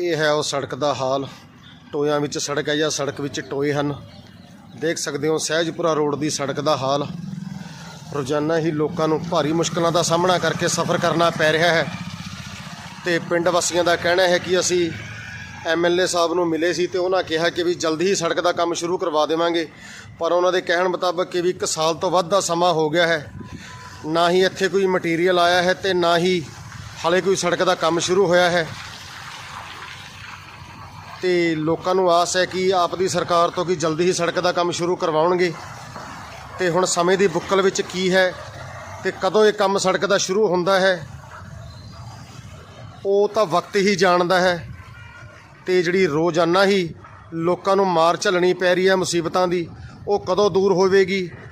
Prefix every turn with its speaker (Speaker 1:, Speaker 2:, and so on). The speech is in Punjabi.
Speaker 1: ਇਹ ਹੈ ਉਹ ਸੜਕ ਦਾ ਹਾਲ। ਟੋਇਆਂ ਵਿੱਚ ਸੜਕ ਹੈ ਜਾਂ ਸੜਕ ਵਿੱਚ ਟੋਏ ਹਨ। ਦੇਖ ਸਕਦੇ ਹੋ ਸਹਿਜਪੁਰਾ ਰੋਡ ਦੀ ਸੜਕ ਦਾ ਹਾਲ। ਰੋਜ਼ਾਨਾ ਹੀ ਲੋਕਾਂ ਨੂੰ ਭਾਰੀ ਮੁਸ਼ਕਲਾਂ ਦਾ ਸਾਹਮਣਾ ਕਰਕੇ ਸਫ਼ਰ ਕਰਨਾ ਪੈ ਰਿਹਾ ਹੈ। ਤੇ ਪਿੰਡ ਵਾਸੀਆਂ ਦਾ ਕਹਿਣਾ ਹੈ ਕਿ ਅਸੀਂ ਐਮਐਲਏ ਸਾਹਿਬ ਨੂੰ ਮਿਲੇ ਸੀ ਤੇ ਉਹਨਾਂ ਕਿਹਾ ਕਿ ਵੀ ਜਲਦੀ ਹੀ ਸੜਕ ਦਾ ਕੰਮ ਸ਼ੁਰੂ ਕਰਵਾ ਦੇਵਾਂਗੇ। ਪਰ ਉਹਨਾਂ ਦੇ ਕਹਿਣ ਮੁਤਾਬਕ ਕਿ ਵੀ 1 ਸਾਲ ਤੋਂ ਵੱਧ ਦਾ ਸਮਾਂ ਹੋ ਗਿਆ ਹੈ। ਨਾ ਹੀ ਇੱਥੇ ਕੋਈ ਮਟੀਰੀਅਲ ਆਇਆ ਹੈ ਤੇ ਨਾ ਹੀ ਹਾਲੇ ਕੋਈ ਸੜਕ ਦਾ ਕੰਮ ਸ਼ੁਰੂ ਹੋਇਆ ਹੈ। ਤੇ ਲੋਕਾਂ ਨੂੰ ਆਸ ਹੈ ਕਿ ਆਪ ਦੀ ਸਰਕਾਰ ਤੋਂ ਕਿ ਜਲਦੀ ਹੀ ਸੜਕ ਦਾ ਕੰਮ ਸ਼ੁਰੂ ਕਰਵਾਉਣਗੇ। ਤੇ ਹੁਣ ਸਮੇਂ ਦੀ ਬੁੱਕਲ ਵਿੱਚ ਕੀ ਹੈ ਤੇ ਕਦੋਂ ਇਹ ਕੰਮ ਸੜਕ ਦਾ ਸ਼ੁਰੂ ਹੁੰਦਾ ਹੈ, ਉਹ ਤਾਂ ਵਕਤ ਹੀ ਜਾਣਦਾ ਹੈ। ਤੇ ਜਿਹੜੀ ਰੋਜ਼ਾਨਾ ਹੀ ਲੋਕਾਂ ਨੂੰ ਮਾਰ ਝੱਲਣੀ ਪੈ ਰਹੀ ਹੈ ਮੁਸੀਬਤਾਂ ਦੀ, ਉਹ ਕਦੋਂ ਦੂਰ ਹੋਵੇਗੀ?